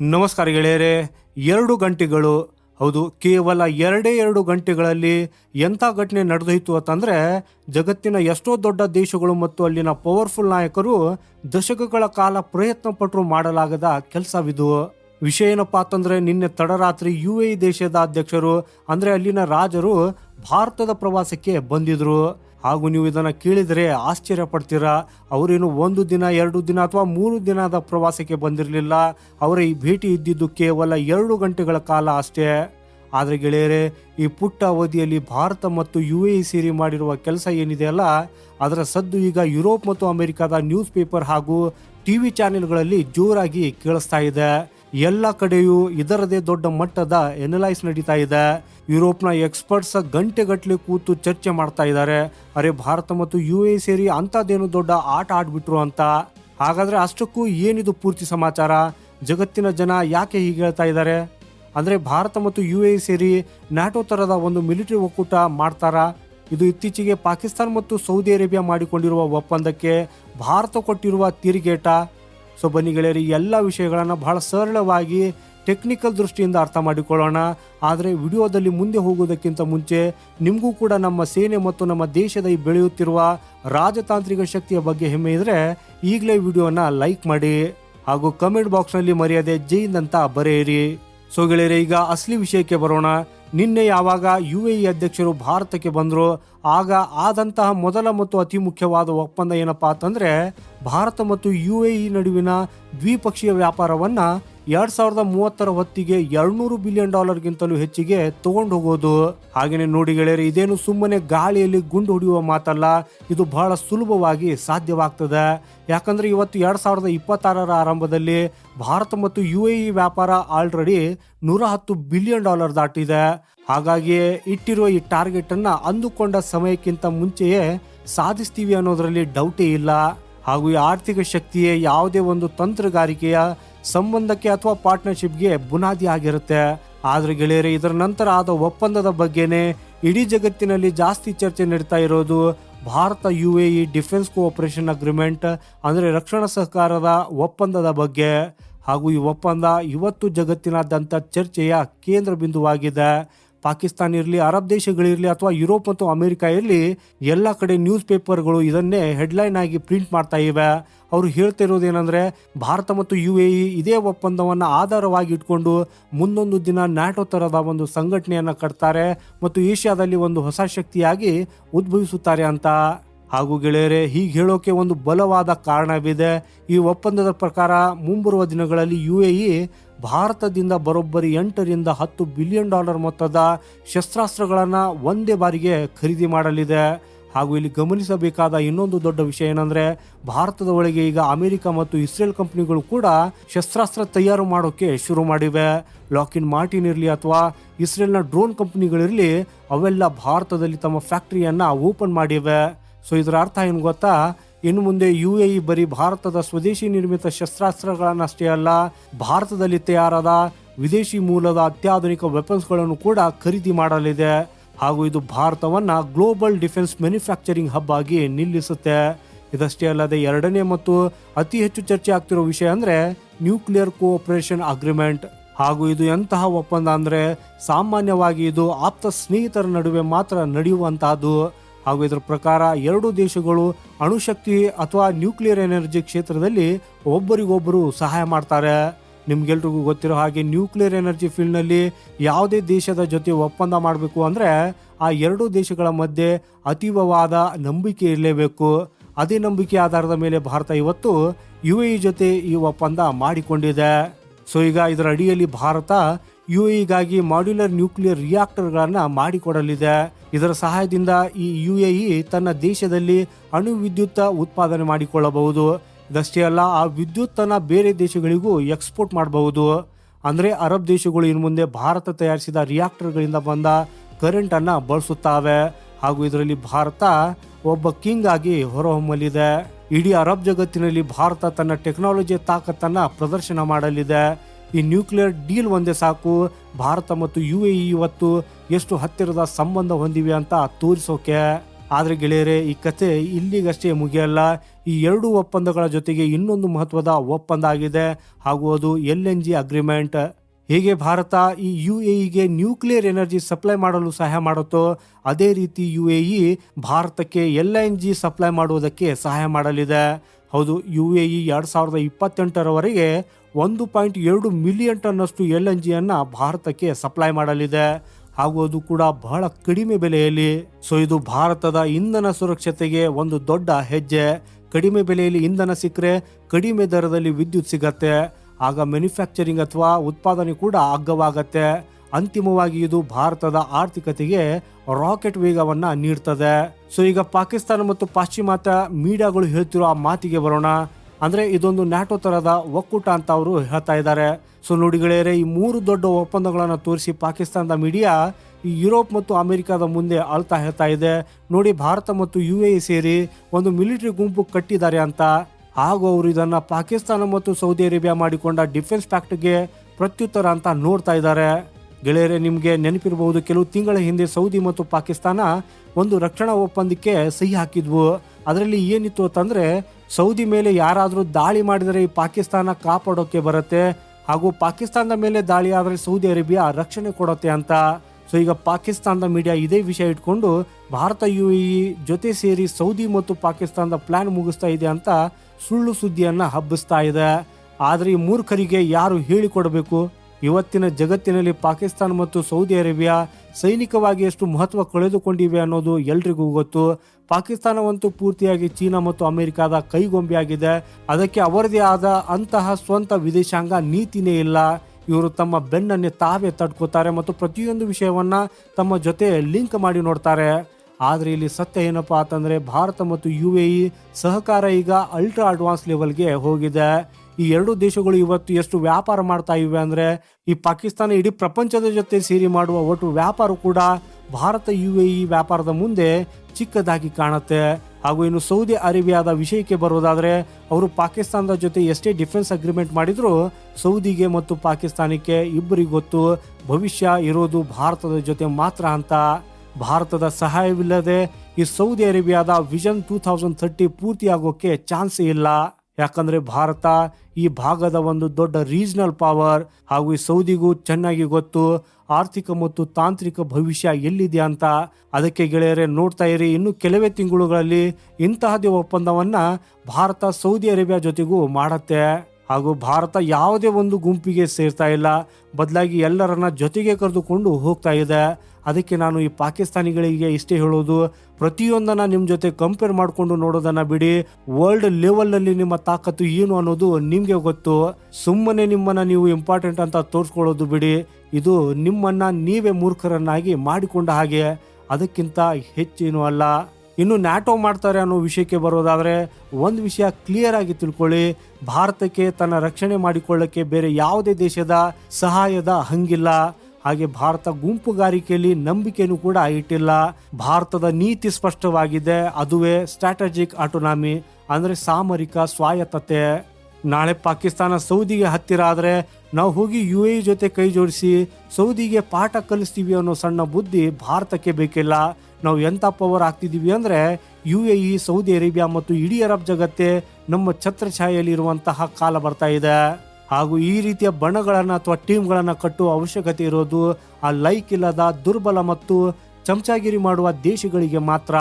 ನಮಸ್ಕಾರ ಗೆಳೆಯರೆ, ಎರಡು ಗಂಟೆಗಳು, ಹೌದು, ಕೇವಲ ಎರಡೇ ಎರಡು ಗಂಟೆಗಳಲ್ಲಿ ಎಂಥ ಘಟನೆ ನಡೆದೋಯ್ತು ಅಂತಂದರೆ ಜಗತ್ತಿನ ಎಷ್ಟೋ ದೊಡ್ಡ ದೇಶಗಳು ಮತ್ತು ಅಲ್ಲಿನ ಪವರ್ಫುಲ್ ನಾಯಕರು ದಶಕಗಳ ಕಾಲ ಪ್ರಯತ್ನ ಪಟ್ಟರು ಮಾಡಲಾಗದ ಕೆಲಸವಿದು. ವಿಷಯ ಏನಪ್ಪ ಅಂತಂದ್ರೆ ನಿನ್ನೆ ತಡರಾತ್ರಿ ಯು ಎ ದೇಶದ ಅಧ್ಯಕ್ಷರು, ಅಂದ್ರೆ ಅಲ್ಲಿನ ರಾಜರು ಭಾರತದ ಪ್ರವಾಸಕ್ಕೆ ಬಂದಿದ್ರು. ಹಾಗೂ ನೀವು ಇದನ್ನು ಕೇಳಿದರೆ ಆಶ್ಚರ್ಯ ಪಡ್ತೀರಾ? ಅವರೇನು ಒಂದು ದಿನ, ಎರಡು ದಿನ ಅಥವಾ ಮೂರು ದಿನದ ಪ್ರವಾಸಕ್ಕೆ ಬಂದಿರಲಿಲ್ಲ? ಅವರ ಈ ಭೇಟಿ ಇದ್ದಿದ್ದು ಕೇವಲ ಎರಡು ಗಂಟೆಗಳ ಕಾಲ ಅಷ್ಟೇ. ಆದರೆ ಗೆಳೆಯರೇ, ಈ ಪುಟ್ಟ ಅವಧಿಯಲ್ಲಿ ಭಾರತ ಮತ್ತು ಯು ಎ ಸೇರಿ ಮಾಡಿರುವ ಕೆಲಸ ಏನಿದೆ ಅಲ್ಲ, ಅದರ ಸದ್ದು ಈಗ ಯುರೋಪ್ ಮತ್ತು ಅಮೆರಿಕದ ನ್ಯೂಸ್ ಪೇಪರ್ ಹಾಗೂ ಟಿವಿ ಚಾನೆಲ್ಗಳಲ್ಲಿ ಜೋರಾಗಿ ಕೇಳಿಸ್ತಾ ಇದೆ. ಎಲ್ಲ ಕಡೆಯೂ ಇದರದೇ ದೊಡ್ಡ ಮಟ್ಟದ ಎನಲೈಸ್ ನಡೀತಾ ಇದೆ. ಯುರೋಪ್ನ ಎಕ್ಸ್ಪರ್ಟ್ಸ್ ಗಂಟೆಗಟ್ಟಲೆ ಕೂತು ಚರ್ಚೆ ಮಾಡ್ತಾ ಇದ್ದಾರೆ. ಅರೆ, ಭಾರತ ಮತ್ತು ಯು ಎ ಸೇರಿ ಅಂಥದ್ದೇನು ದೊಡ್ಡ ಆಟ ಆಡ್ಬಿಟ್ರು ಅಂತ. ಹಾಗಾದ್ರೆ ಅಷ್ಟಕ್ಕೂ ಏನಿದು ಪೂರ್ತಿ ಸಮಾಚಾರ? ಜಗತ್ತಿನ ಜನ ಯಾಕೆ ಹೀಗೆ ಹೇಳ್ತಾ ಇದ್ದಾರೆ? ಅಂದ್ರೆ, ಭಾರತ ಮತ್ತು ಯು ಎ ಸೇರಿ ನ್ಯಾಟೋ ತರದ ಒಂದು ಮಿಲಿಟರಿ ಒಕ್ಕೂಟ ಮಾಡ್ತಾರಾ. ಇದು ಇತ್ತೀಚೆಗೆ ಪಾಕಿಸ್ತಾನ ಮತ್ತು ಸೌದಿ ಅರೇಬಿಯಾ ಮಾಡಿಕೊಂಡಿರುವ ಒಪ್ಪಂದಕ್ಕೆ ಭಾರತ ಕೊಟ್ಟಿರುವ ತಿರುಗೇಟ. ಸೊ ಬನ್ನಿ ಗೆಳೆಯರಿ, ಎಲ್ಲ ವಿಷಯಗಳನ್ನು ಬಹಳ ಸರಳವಾಗಿ ಟೆಕ್ನಿಕಲ್ ದೃಷ್ಟಿಯಿಂದ ಅರ್ಥ ಮಾಡಿಕೊಳ್ಳೋಣ. ಆದರೆ ವಿಡಿಯೋದಲ್ಲಿ ಮುಂದೆ ಹೋಗುವುದಕ್ಕಿಂತ ಮುಂಚೆ ನಿಮಗೂ ಕೂಡ ನಮ್ಮ ಸೇನೆ ಮತ್ತು ನಮ್ಮ ದೇಶದ ಈ ಬೆಳೆಯುತ್ತಿರುವ ರಾಜತಾಂತ್ರಿಕ ಶಕ್ತಿಯ ಬಗ್ಗೆ ಹೆಮ್ಮೆ ಇದ್ದರೆ ಈಗಲೇ ವಿಡಿಯೋನ ಲೈಕ್ ಮಾಡಿ ಹಾಗೂ ಕಮೆಂಟ್ ಬಾಕ್ಸ್ನಲ್ಲಿ ಮರ್ಯಾದೆ ಜೈನ್ ಅಂತ ಬರೆಯಿರಿ. ಸೊ ಗೆಳೆಯರೆ, ಈಗ ಅಸಲಿ ವಿಷಯಕ್ಕೆ ಬರೋಣ. ನಿನ್ನೆ ಯಾವಾಗ ಯು ಎ ಅಧ್ಯಕ್ಷರು ಭಾರತಕ್ಕೆ ಬಂದರು, ಆಗ ಆದಂತಹ ಮೊದಲ ಮತ್ತು ಅತಿ ಮುಖ್ಯವಾದ ಒಪ್ಪಂದ ಏನಪ್ಪಾ ಅಂತಂದರೆ, ಭಾರತ ಮತ್ತು ಯು ಎ ನಡುವಿನ ದ್ವಿಪಕ್ಷೀಯ ವ್ಯಾಪಾರವನ್ನ ಎರಡ್ ಸಾವಿರದ ಮೂವತ್ತರ ಹೊತ್ತಿಗೆ ಎರಡ್ನೂರು ಬಿಲಿಯನ್ ಡಾಲರ್ಗಿಂತಲೂ ಹೆಚ್ಚಿಗೆ ತಗೊಂಡು ಹೋಗೋದು. ಹಾಗೇನೆ ನೋಡಿ ಗೆಳೆಯರು, ಇದೇನು ಸುಮ್ಮನೆ ಗಾಳಿಯಲ್ಲಿ ಗುಂಡು ಹೊಡೆಯುವ ಮಾತಲ್ಲ, ಇದು ಬಹಳ ಸುಲಭವಾಗಿ ಸಾಧ್ಯವಾಗ್ತದೆ. ಯಾಕಂದ್ರೆ ಇವತ್ತು ಎರಡ್ ಸಾವಿರದ ಇಪ್ಪತ್ತಾರರ ಆರಂಭದಲ್ಲಿ ಭಾರತ ಮತ್ತು ಯು ಎ ವ್ಯಾಪಾರ ಆಲ್ರೆಡಿ ನೂರ ಹತ್ತು ಬಿಲಿಯನ್ ಡಾಲರ್ ದಾಟಿದೆ. ಹಾಗಾಗಿ ಇಟ್ಟಿರುವ ಈ ಟಾರ್ಗೆಟ್ ಅನ್ನ ಅಂದುಕೊಂಡ ಸಮಯಕ್ಕಿಂತ ಮುಂಚೆಯೇ ಸಾಧಿಸ್ತೀವಿ ಅನ್ನೋದರಲ್ಲಿ ಡೌಟೇ ಇಲ್ಲ. ಹಾಗೂ ಈ ಆರ್ಥಿಕ ಶಕ್ತಿಯೇ ಯಾವುದೇ ಒಂದು ತಂತ್ರಗಾರಿಕೆಯ ಸಂಬಂಧಕ್ಕೆ ಅಥವಾ ಪಾರ್ಟ್ನರ್ಶಿಪ್ಗೆ ಬುನಾದಿ ಆಗಿರುತ್ತೆ. ಆದರೆ ಗೆಳೆಯರೆ, ಇದರ ನಂತರ ಆದ ಒಪ್ಪಂದದ ಬಗ್ಗೆನೇ ಇಡೀ ಜಗತ್ತಿನಲ್ಲಿ ಜಾಸ್ತಿ ಚರ್ಚೆ ನಡೀತಾ ಇರೋದು Bharat U A E defence cooperation agreement, ಅಂದರೆ ರಕ್ಷಣಾ ಸಹಕಾರದ ಒಪ್ಪಂದದ ಬಗ್ಗೆ. ಹಾಗೂ ಈ ಒಪ್ಪಂದ ಇವತ್ತು ಜಗತ್ತಿನಾದ್ಯಂತ ಚರ್ಚೆಯ ಕೇಂದ್ರ ಬಿಂದುವಾಗಿದೆ. ಪಾಕಿಸ್ತಾನ ಇರಲಿ, ಅರಬ್ ದೇಶಗಳಿರಲಿ ಅಥವಾ ಯುರೋಪ್ ಮತ್ತು ಅಮೆರಿಕ ಇರಲಿ, ಎಲ್ಲ ಕಡೆ ನ್ಯೂಸ್ ಪೇಪರ್ಗಳು ಇದನ್ನೇ ಹೆಡ್ಲೈನ್ ಆಗಿ ಪ್ರಿಂಟ್ ಮಾಡ್ತಾ ಇವೆ. ಅವರು ಹೇಳ್ತಿರೋದೇನೆಂದರೆ, ಭಾರತ ಮತ್ತು ಯು ಎ ಇ ಇದೇ ಒಪ್ಪಂದವನ್ನು ಆಧಾರವಾಗಿ ಇಟ್ಕೊಂಡು ಮುಂದೊಂದು ದಿನ ನ್ಯಾಟೋ ಥರದ ಒಂದು ಸಂಘಟನೆಯನ್ನು ಕಟ್ತಾರೆ ಮತ್ತು ಏಷ್ಯಾದಲ್ಲಿ ಒಂದು ಹೊಸ ಶಕ್ತಿಯಾಗಿ ಉದ್ಭವಿಸುತ್ತಾರೆ ಅಂತ. ಹಾಗೂ ಗೆಳೆಯರೆ, ಹೀಗೆ ಹೇಳೋಕೆ ಒಂದು ಬಲವಾದ ಕಾರಣವಿದೆ. ಈ ಒಪ್ಪಂದದ ಪ್ರಕಾರ ಮುಂಬರುವ ದಿನಗಳಲ್ಲಿ ಯು ಎ ಭಾರತದಿಂದ ಬರೋಬ್ಬರಿ ಎಂಟರಿಂದ ಹತ್ತು ಬಿಲಿಯನ್ ಡಾಲರ್ ಮೊತ್ತದ ಶಸ್ತ್ರಾಸ್ತ್ರಗಳನ್ನು ಒಂದೇ ಬಾರಿಗೆ ಖರೀದಿ ಮಾಡಲಿದೆ. ಹಾಗೂ ಇಲ್ಲಿ ಗಮನಿಸಬೇಕಾದ ಇನ್ನೊಂದು ದೊಡ್ಡ ವಿಷಯ ಏನಂದ್ರೆ, ಭಾರತದ ಒಳಗೆ ಈಗ ಅಮೆರಿಕ ಮತ್ತು ಇಸ್ರೇಲ್ ಕಂಪನಿಗಳು ಕೂಡ ಶಸ್ತ್ರಾಸ್ತ್ರ ತಯಾರು ಮಾಡೋಕೆ ಶುರು ಮಾಡಿವೆ. ಲಾಕಿನ್ ಮಾರ್ಟಿನ್ ಇರಲಿ ಅಥವಾ ಇಸ್ರೇಲ್ನ ಡ್ರೋನ್ ಕಂಪನಿಗಳಿರಲಿ, ಅವೆಲ್ಲ ಭಾರತದಲ್ಲಿ ತಮ್ಮ ಫ್ಯಾಕ್ಟರಿಯನ್ನ ಓಪನ್ ಮಾಡಿವೆ. ಸೊ ಇದರ ಅರ್ಥ ಏನು ಗೊತ್ತಾ? ಇನ್ನು ಮುಂದೆ ಯು ಎ ಬರೀ ಭಾರತದ ಸ್ವದೇಶಿ ನಿರ್ಮಿತ ಶಸ್ತ್ರಾಸ್ತ್ರಗಳನ್ನಷ್ಟೇ ಅಲ್ಲ, ಭಾರತದಲ್ಲಿ ತಯಾರಾದ ವಿದೇಶಿ ಮೂಲದ ಅತ್ಯಾಧುನಿಕ ವೆಪನ್ಸ್ಗಳನ್ನು ಕೂಡ ಖರೀದಿ ಮಾಡಲಿದೆ. ಹಾಗೂ ಇದು ಭಾರತವನ್ನು ಗ್ಲೋಬಲ್ ಡಿಫೆನ್ಸ್ ಮ್ಯಾನುಫ್ಯಾಕ್ಚರಿಂಗ್ ಹಬ್ ಆಗಿ ನಿಲ್ಲಿಸುತ್ತೆ. ಇದಷ್ಟೇ ಅಲ್ಲದೆ ಎರಡನೇ ಮತ್ತು ಅತಿ ಹೆಚ್ಚು ಚರ್ಚೆ ಆಗ್ತಿರೋ ವಿಷಯ ಅಂದರೆ ನ್ಯೂಕ್ಲಿಯರ್ ಕೋಆಪರೇಷನ್ ಅಗ್ರಿಮೆಂಟ್. ಹಾಗೂ ಇದು ಎಂತಹ ಒಪ್ಪಂದ ಅಂದರೆ ಸಾಮಾನ್ಯವಾಗಿ ಇದು ಆಪ್ತ ಸ್ನೇಹಿತರ ನಡುವೆ ಮಾತ್ರ ನಡೆಯುವಂತಹದ್ದು. ಹಾಗೂ ಇದರ ಪ್ರಕಾರ ಎರಡೂ ದೇಶಗಳು ಅಣುಶಕ್ತಿ ಅಥವಾ ನ್ಯೂಕ್ಲಿಯರ್ ಎನರ್ಜಿ ಕ್ಷೇತ್ರದಲ್ಲಿ ಒಬ್ಬರಿಗೊಬ್ಬರು ಸಹಾಯ ಮಾಡ್ತಾರೆ. ನಿಮ್ಗೆಲ್ರಿಗೂ ಗೊತ್ತಿರೋ ಹಾಗೆ ನ್ಯೂಕ್ಲಿಯರ್ ಎನರ್ಜಿ ಫೀಲ್ಡ್ನಲ್ಲಿ ಯಾವುದೇ ದೇಶದ ಜೊತೆ ಒಪ್ಪಂದ ಮಾಡಬೇಕು ಅಂದರೆ ಆ ಎರಡೂ ದೇಶಗಳ ಮಧ್ಯೆ ಅತೀವವಾದ ನಂಬಿಕೆ ಇರಲೇಬೇಕು. ಅದೇ ನಂಬಿಕೆ ಆಧಾರದ ಮೇಲೆ ಭಾರತ ಇವತ್ತು ಯು ಜೊತೆ ಈ ಒಪ್ಪಂದ ಮಾಡಿಕೊಂಡಿದೆ. ಸೊ ಈಗ ಇದರ ಅಡಿಯಲ್ಲಿ ಭಾರತ ಯು ಎಗಾಗಿ ಮಾಡ್ಯುಲರ್ ನ್ಯೂಕ್ಲಿಯರ್ ರಿಯಾಕ್ಟರ್ಗಳನ್ನು ಮಾಡಿಕೊಡಲಿದೆ. ಇದರ ಸಹಾಯದಿಂದ ಈ ಯು ಎ ಇ ತನ್ನ ದೇಶದಲ್ಲಿ ಅಣು ವಿದ್ಯುತ್ ಉತ್ಪಾದನೆ ಮಾಡಿಕೊಳ್ಳಬಹುದು. ಇದಷ್ಟೇ ಅಲ್ಲ, ಆ ವಿದ್ಯುತ್ತನ್ನು ಬೇರೆ ದೇಶಗಳಿಗೂ ಎಕ್ಸ್ಪೋರ್ಟ್ ಮಾಡಬಹುದು. ಅಂದರೆ ಅರಬ್ ದೇಶಗಳು ಇನ್ನು ಮುಂದೆ ಭಾರತ ತಯಾರಿಸಿದ ರಿಯಾಕ್ಟರ್ಗಳಿಂದ ಬಂದ ಕರೆಂಟನ್ನು ಬಳಸುತ್ತಾವೆ. ಹಾಗೂ ಇದರಲ್ಲಿ ಭಾರತ ಒಬ್ಬ ಕಿಂಗ್ ಆಗಿ ಹೊರಹೊಮ್ಮಲಿದೆ. ಇಡೀ ಅರಬ್ ಜಗತ್ತಿನಲ್ಲಿ ಭಾರತ ತನ್ನ ಟೆಕ್ನಾಲಜಿ ತಾಕತ್ತನ್ನು ಪ್ರದರ್ಶನ ಮಾಡಲಿದೆ. ಈ ನ್ಯೂಕ್ಲಿಯರ್ ಡೀಲ್ ಒಂದೇ ಸಾಕು. ಭಾರತ ಮತ್ತು ಯು ಎ ಇವತ್ತು ಎಷ್ಟು ಹತ್ತಿರದ ಸಂಬಂಧ ಹೊಂದಿವೆ ಅಂತ ತೋರಿಸೋಕೆ. ಆದರೆ ಗೆಳೆಯರೆ, ಈ ಕತೆ ಇಲ್ಲಿಗಷ್ಟೇ ಮುಗಿಯಲ್ಲ. ಈ ಎರಡು ಒಪ್ಪಂದಗಳ ಜೊತೆಗೆ ಇನ್ನೊಂದು ಮಹತ್ವದ ಒಪ್ಪಂದ ಆಗಿದೆ. ಹಾಗೂ ಅದು ಎಲ್ ಎನ್ ಜಿ ಅಗ್ರಿಮೆಂಟ್ ಹೇಗೆ ಭಾರತ ಈ ಯು ಎಇಗೆ ನ್ಯೂಕ್ಲಿಯರ್ ಎನರ್ಜಿ ಸಪ್ಲೈ ಮಾಡಲು ಸಹಾಯ ಮಾಡುತ್ತೋ, ಅದೇ ರೀತಿ ಯು ಎ ಇ ಭಾರತಕ್ಕೆ ಎಲ್ ಎನ್ ಜಿ ಸಪ್ಲೈ ಮಾಡುವುದಕ್ಕೆ ಸಹಾಯ ಮಾಡಲಿದೆ. ಹೌದು ಯು ಎ ಇ ಎರಡು ಸಾವಿರದ ಇಪ್ಪತ್ತೆಂಟರವರೆಗೆ ಒಂದು ಪಾಯಿಂಟ್ ಎರಡು ಮಿಲಿಯನ್ ಟನ್ನಷ್ಟು ಎಲ್ ಎನ್ ಜಿಯನ್ನು ಭಾರತಕ್ಕೆ ಸಪ್ಲೈ ಮಾಡಲಿದೆ. ಹಾಗೂ ಅದು ಕೂಡ ಬಹಳ ಕಡಿಮೆ ಬೆಲೆಯಲ್ಲಿ. ಸೊ, ಇದು ಭಾರತದ ಇಂಧನ ಸುರಕ್ಷತೆಗೆ ಒಂದು ದೊಡ್ಡ ಹೆಜ್ಜೆ. ಕಡಿಮೆ ಬೆಲೆಯಲ್ಲಿ ಇಂಧನ ಸಿಕ್ಕರೆ ಕಡಿಮೆ ದರದಲ್ಲಿ ವಿದ್ಯುತ್ ಸಿಗತ್ತೆ. ಆಗ ಮ್ಯಾನುಫ್ಯಾಕ್ಚರಿಂಗ್ ಅಥವಾ ಉತ್ಪಾದನೆ ಕೂಡ ಅಗ್ಗವಾಗತ್ತೆ. ಅಂತಿಮವಾಗಿ ಇದು ಭಾರತದ ಆರ್ಥಿಕತೆಗೆ ರಾಕೆಟ್ ವೇಗವನ್ನ ನೀಡ್ತದೆ. ಸೊ, ಈಗ ಪಾಕಿಸ್ತಾನ ಮತ್ತು ಪಾಶ್ಚಿಮಾತ್ಯ ಮೀಡಿಯಾಗಳು ಹೇಳ್ತಿರೋ ಆ ಮಾತಿಗೆ ಬರೋಣ. ಅಂದ್ರೆ ಇದೊಂದು ನ್ಯಾಟೋ ತರದ ಒಕ್ಕೂಟ ಅಂತ ಅವರು ಹೇಳ್ತಾ ಇದ್ದಾರೆ. ಸೊ ನೋಡಿ ಗೆಳೆಯರೆ, ಈ ಮೂರು ದೊಡ್ಡ ಒಪ್ಪಂದಗಳನ್ನು ತೋರಿಸಿ ಪಾಕಿಸ್ತಾನದ ಮೀಡಿಯಾ ಈ ಯುರೋಪ್ ಮತ್ತು ಅಮೆರಿಕದ ಮುಂದೆ ಅಳ್ತಾ ಹೇಳ್ತಾ ಇದೆ. ನೋಡಿ ಭಾರತ ಮತ್ತು ಯು ಎ ಸೇರಿ ಒಂದು ಮಿಲಿಟರಿ ಗುಂಪು ಕಟ್ಟಿದ್ದಾರೆ ಅಂತ. ಹಾಗೂ ಅವರು ಇದನ್ನ ಪಾಕಿಸ್ತಾನ ಮತ್ತು ಸೌದಿ ಅರೇಬಿಯಾ ಮಾಡಿಕೊಂಡ ಡಿಫೆನ್ಸ್ ಪ್ಯಾಕ್ಟ್ಗೆ ಪ್ರತ್ಯುತ್ತರ ಅಂತ ನೋಡ್ತಾ ಇದ್ದಾರೆ. ಗೆಳೆಯರೆ, ನಿಮಗೆ ನೆನಪಿರಬಹುದು, ಕೆಲವು ತಿಂಗಳ ಹಿಂದೆ ಸೌದಿ ಮತ್ತು ಪಾಕಿಸ್ತಾನ ಒಂದು ರಕ್ಷಣಾ ಒಪ್ಪಂದಕ್ಕೆ ಸಹಿ ಹಾಕಿದ್ವು. ಅದರಲ್ಲಿ ಏನಿತ್ತು ಅಂತಂದ್ರೆ ಸೌದಿ ಮೇಲೆ ಯಾರಾದರೂ ದಾಳಿ ಮಾಡಿದರೆ ಈ ಪಾಕಿಸ್ತಾನ ಕಾಪಾಡೋಕೆ ಬರುತ್ತೆ ಹಾಗೂ ಪಾಕಿಸ್ತಾನದ ಮೇಲೆ ದಾಳಿ ಆದರೆ ಸೌದಿ ಅರೇಬಿಯಾ ರಕ್ಷಣೆ ಕೊಡುತ್ತೆ ಅಂತ. ಸೊ ಈಗ ಪಾಕಿಸ್ತಾನದ ಮೀಡಿಯಾ ಇದೇ ವಿಷಯ ಇಟ್ಕೊಂಡು ಭಾರತ ಯು ಇ ಜೊತೆ ಸೇರಿ ಸೌದಿ ಮತ್ತು ಪಾಕಿಸ್ತಾನದ ಪ್ಲಾನ್ ಮುಗಿಸ್ತಾ ಇದೆ ಅಂತ ಸುಳ್ಳು ಸುದ್ದಿಯನ್ನು ಹಬ್ಬಿಸ್ತಾ ಇದೆ. ಆದರೆ ಈ ಮೂರ್ಖರಿಗೆ ಯಾರು ಹೇಳಿಕೊಡಬೇಕು? ಇವತ್ತಿನ ಜಗತ್ತಿನಲ್ಲಿ ಪಾಕಿಸ್ತಾನ ಮತ್ತು ಸೌದಿ ಅರೇಬಿಯಾ ಸೈನಿಕವಾಗಿ ಎಷ್ಟು ಮಹತ್ವ ಕಳೆದುಕೊಂಡಿವೆ ಅನ್ನೋದು ಎಲ್ರಿಗೂ ಗೊತ್ತು. ಪಾಕಿಸ್ತಾನವಂತೂ ಪೂರ್ತಿಯಾಗಿ ಚೀನಾ ಮತ್ತು ಅಮೆರಿಕಾದ ಕೈಗೊಂಬೆಯಾಗಿದೆ. ಅದಕ್ಕೆ ಅವರದೇ ಆದ ಅಂತಹ ಸ್ವಂತ ವಿದೇಶಾಂಗ ನೀತಿನೇ ಇಲ್ಲ. ಇವರು ತಮ್ಮ ಬೆನ್ನನ್ನೇ ತಾವೇ ತಡ್ಕೋತಾರೆ ಮತ್ತು ಪ್ರತಿಯೊಂದು ವಿಷಯವನ್ನ ತಮ್ಮ ಜೊತೆ ಲಿಂಕ್ ಮಾಡಿ ನೋಡ್ತಾರೆ. ಆದರೆ ಇಲ್ಲಿ ಸತ್ಯ ಏನಪ್ಪ ಅಂತಂದ್ರೆ ಭಾರತ ಮತ್ತು ಯು ಸಹಕಾರ ಈಗ ಅಲ್ಟ್ರಾ ಅಡ್ವಾನ್ಸ್ ಲೆವೆಲ್ಗೆ ಹೋಗಿದೆ. ಈ ಎರಡು ದೇಶಗಳು ಇವತ್ತು ಎಷ್ಟು ವ್ಯಾಪಾರ ಮಾಡ್ತಾ ಇವೆ ಅಂದ್ರೆ ಈ ಪಾಕಿಸ್ತಾನ ಇಡೀ ಪ್ರಪಂಚದ ಜೊತೆ ಸೇರಿ ಮಾಡುವ ಒಟ್ಟು ವ್ಯಾಪಾರ ಕೂಡ ಭಾರತ ಯು ಎ ಇ ವ್ಯಾಪಾರದ ಮುಂದೆ ಚಿಕ್ಕದಾಗಿ ಕಾಣುತ್ತೆ. ಹಾಗೂ ಇನ್ನು ಸೌದಿ ಅರೇಬಿಯಾದ ವಿಷಯಕ್ಕೆ ಬರೋದಾದರೆ ಅವರು ಪಾಕಿಸ್ತಾನದ ಜೊತೆ ಎಷ್ಟೇ ಡಿಫೆನ್ಸ್ ಅಗ್ರಿಮೆಂಟ್ ಮಾಡಿದ್ರು ಸೌದಿಗೆ ಮತ್ತು ಪಾಕಿಸ್ತಾನಕ್ಕೆ ಇಬ್ಬರಿಗೆ ಗೊತ್ತು, ಭವಿಷ್ಯ ಇರೋದು ಭಾರತದ ಜೊತೆ ಮಾತ್ರ ಅಂತ. ಭಾರತದ ಸಹಾಯವಿಲ್ಲದೆ ಈ ಸೌದಿ ಅರೇಬಿಯಾದ ವಿಷನ್ ಟೂ ತೌಸಂಡ್ ಥರ್ಟಿ ಪೂರ್ತಿಯಾಗೋಕ್ಕೆ ಚಾನ್ಸ್ ಇಲ್ಲ. ಯಾಕಂದ್ರೆ ಭಾರತ ಈ ಭಾಗದ ಒಂದು ದೊಡ್ಡ ರೀಜನಲ್ ಪವರ್ ಹಾಗೂ ಈ ಸೌದಿಗೂ ಚೆನ್ನಾಗಿ ಗೊತ್ತು ಆರ್ಥಿಕ ಮತ್ತು ತಾಂತ್ರಿಕ ಭವಿಷ್ಯ ಎಲ್ಲಿದೆ ಅಂತ. ಅದಕ್ಕೆ ಗೆಳೆಯರೆ, ನೋಡ್ತಾ ಇರಿ, ಇನ್ನು ಕೆಲವೇ ತಿಂಗಳುಗಳಲ್ಲಿ ಇಂತಹದೇ ಒಪ್ಪಂದವನ್ನ ಭಾರತ ಸೌದಿ ಅರೇಬಿಯಾ ಜೊತೆಗೂ ಮಾಡತ್ತೆ. ಹಾಗೂ ಭಾರತ ಯಾವುದೇ ಒಂದು ಗುಂಪಿಗೆ ಸೇರ್ತಾ ಇಲ್ಲ. ಬದಲಾಗಿ ಎಲ್ಲರನ್ನ ಜೊತೆಗೆ ಕರೆದುಕೊಂಡು ಹೋಗ್ತಾ ಇದೆ. ಅದಕ್ಕೆ ನಾನು ಈ ಪಾಕಿಸ್ತಾನಿಗಳಿಗೆ ಇಷ್ಟೇ ಹೇಳೋದು, ಪ್ರತಿಯೊಂದನ್ನು ನಿಮ್ಮ ಜೊತೆ ಕಂಪೇರ್ ಮಾಡಿಕೊಂಡು ನೋಡೋದನ್ನು ಬಿಡಿ. ವರ್ಲ್ಡ್ ಲೆವೆಲ್ನಲ್ಲಿ ನಿಮ್ಮ ತಾಕತ್ತು ಏನು ಅನ್ನೋದು ನಿಮಗೆ ಗೊತ್ತು. ಸುಮ್ಮನೆ ನಿಮ್ಮನ್ನು ನೀವು ಇಂಪಾರ್ಟೆಂಟ್ ಅಂತ ತೋರಿಸ್ಕೊಳ್ಳೋದು ಬಿಡಿ. ಇದು ನಿಮ್ಮನ್ನು ನೀವೇ ಮೂರ್ಖರನ್ನಾಗಿ ಮಾಡಿಕೊಂಡ ಹಾಗೆ. ಅದಕ್ಕಿಂತ ಹೆಚ್ಚೇನು ಅಲ್ಲ. ಇನ್ನು ನ್ಯಾಟೋ ಮಾಡ್ತಾರೆ ಅನ್ನೋ ವಿಷಯಕ್ಕೆ ಬರೋದಾದರೆ, ಒಂದು ವಿಷಯ ಕ್ಲಿಯರ್ ಆಗಿ ತಿಳ್ಕೊಳ್ಳಿ. ಭಾರತಕ್ಕೆ ತನ್ನ ರಕ್ಷಣೆ ಮಾಡಿಕೊಳ್ಳಕ್ಕೆ ಬೇರೆ ಯಾವುದೇ ದೇಶದ ಸಹಾಯದ ಹಂಗಿಲ್ಲ. ಹಾಗೆ ಭಾರತ ಗುಂಪುಗಾರಿಕೆಯಲ್ಲಿ ನಂಬಿಕೆಯನ್ನು ಕೂಡ ಇಟ್ಟಿಲ್ಲ. ಭಾರತದ ನೀತಿ ಸ್ಪಷ್ಟವಾಗಿದೆ. ಅದುವೇ ಸ್ಟ್ರಾಟಜಿಕ್ ಆಟೋನಾಮಿ ಅಂದ್ರೆ ಸಾಮರಿಕ ಸ್ವಾಯತ್ತತೆ. ನಾಳೆ ಪಾಕಿಸ್ತಾನ ಸೌದಿಗೆ ಹತ್ತಿರ ಆದರೆ ನಾವು ಹೋಗಿ ಯು ಎ ಜೊತೆ ಕೈ ಜೋಡಿಸಿ ಸೌದಿಗೆ ಪಾಠ ಕಲಿಸ್ತೀವಿ ಅನ್ನೋ ಸಣ್ಣ ಬುದ್ಧಿ ಭಾರತಕ್ಕೆ ಬೇಕಿಲ್ಲ. ನಾವು ಎಂತ ಪವರ್ ಆಗ್ತಿದೀವಿ ಅಂದ್ರೆ U A E Saudi Arabia ಮತ್ತು ಇಡೀ ಅರಬ್ ಜಗತ್ತೇ ನಮ್ಮ ಛತ್ರಛಾಯೆಯಲ್ಲಿರುವಂತಹ ಕಾಲ ಬರ್ತಾ ಇದೆ. ಹಾಗೂ ಈ ರೀತಿಯ ಬಣಗಳನ್ನು ಅಥವಾ ಟೀಮ್ಗಳನ್ನು ಕಟ್ಟುವ ಅವಶ್ಯಕತೆ ಇರೋದು ಆ ಲೈಕ್ ಇಲ್ಲದ, ದುರ್ಬಲ ಮತ್ತು ಚಮಚಾಗಿರಿ ಮಾಡುವ ದೇಶಗಳಿಗೆ ಮಾತ್ರ.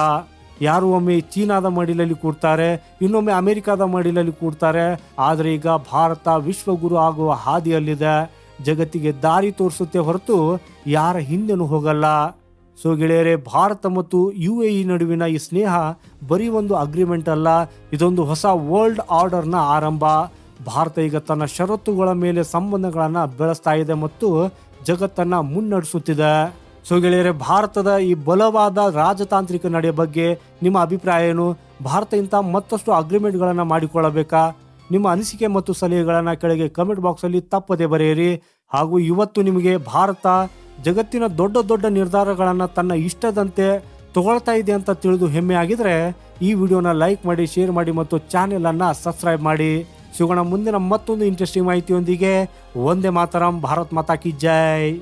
ಯಾರು ಒಮ್ಮೆ ಚೀನಾದ ಮಡಿಲಲ್ಲಿ ಕೂಡ್ತಾರೆ, ಇನ್ನೊಮ್ಮೆ ಅಮೆರಿಕಾದ ಮಡಿಲಲ್ಲಿ ಕೂಡ್ತಾರೆ, ಆದರೆ ಈಗ ಭಾರತ ವಿಶ್ವಗುರು ಆಗುವ ಹಾದಿಯಲ್ಲಿದೆ. ಜಗತ್ತಿಗೆ ದಾರಿ ತೋರಿಸುತ್ತೆ ಹೊರತು ಯಾರ ಹಿಂದೆನೂ ಹೋಗಲ್ಲ. ಸೊ ಗೆಳೆಯರೆ, ಭಾರತ ಮತ್ತು ಯು ಎ ಇ ನಡುವಿನ ಈ ಸ್ನೇಹ ಬರೀ ಒಂದು ಅಗ್ರಿಮೆಂಟ್ ಅಲ್ಲ, ಇದೊಂದು ಹೊಸ ವರ್ಲ್ಡ್ ಆರ್ಡರ್ನ ಆರಂಭ. ಭಾರತ ಈಗ ತನ್ನ ಷರತ್ತುಗಳ ಮೇಲೆ ಸಂಬಂಧಗಳನ್ನು ಬೆಳೆಸ್ತಾ ಇದೆ ಮತ್ತು ಜಗತ್ತನ್ನ ಮುನ್ನಡೆಸುತ್ತಿದೆ. ಸೊ ಗೆಳೆಯರೆ, ಭಾರತದ ಈ ಬಲವಾದ ರಾಜತಾಂತ್ರಿಕ ನಡೆಯ ಬಗ್ಗೆ ನಿಮ್ಮ ಅಭಿಪ್ರಾಯ ಏನು? ಭಾರತ ಇಂಥ ಮತ್ತಷ್ಟು ಅಗ್ರಿಮೆಂಟ್ಗಳನ್ನು ಮಾಡಿಕೊಳ್ಳಬೇಕಾ? ನಿಮ್ಮ ಅನಿಸಿಕೆ ಮತ್ತು ಸಲಹೆಗಳನ್ನು ಕೆಳಗೆ ಕಮೆಂಟ್ ಬಾಕ್ಸಲ್ಲಿ ತಪ್ಪದೆ ಬರೆಯಿರಿ. ಹಾಗೂ ಇವತ್ತು ನಿಮಗೆ ಭಾರತ ಜಗತ್ತಿನ ದೊಡ್ಡ ದೊಡ್ಡ ನಿರ್ಧಾರಗಳನ್ನು ತನ್ನ ಇಷ್ಟದಂತೆ ತಗೊಳ್ತಾ ಇದೆ ಅಂತ ತಿಳಿದು ಹೆಮ್ಮೆ ಆಗಿದ್ರೆ ಈ ವಿಡಿಯೋನ ಲೈಕ್ ಮಾಡಿ ಶೇರ್ ಮಾಡಿ ಮತ್ತು ಚಾನೆಲ್ ಅನ್ನ ಸಬ್ಸ್ಕ್ರೈಬ್ ಮಾಡಿ. ಸಿಗೋಣ ಮುಂದಿನ ಮತ್ತೊಂದು ಇಂಟ್ರೆಸ್ಟಿಂಗ್ ಮಾಹಿತಿಯೊಂದಿಗೆ. ಒಂದೇ ಮಾತರಂ ಭಾರತ್ ಮಾತಾ ಕಿ ಜೈ.